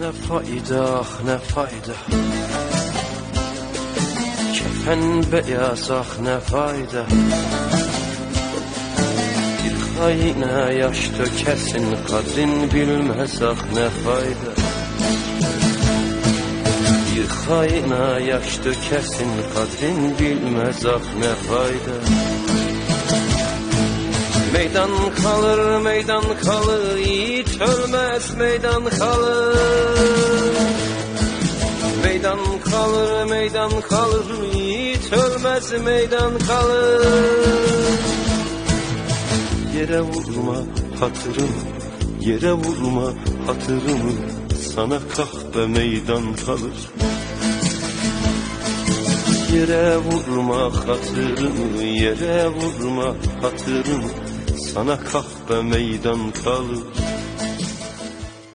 Ne fayda ne fayda. Kefen beyaz ah ne fayda. Bir haine yaş dökersin Kadrin bilmez ah ne fayda. Bir haine yaş dökersin Kadrin bilmez ah ne fayda Meydan kalır, meydan kalır, yiğit ölmez, meydan kalır. Meydan kalır, meydan kalır, yiğit ölmez, meydan kalır. Yere vurma hatırım, yere vurma hatırımı, sana kahpe meydan kalır. Yere vurma hatırımı, yere vurma hatırımı, sana kahpe meydan kalır.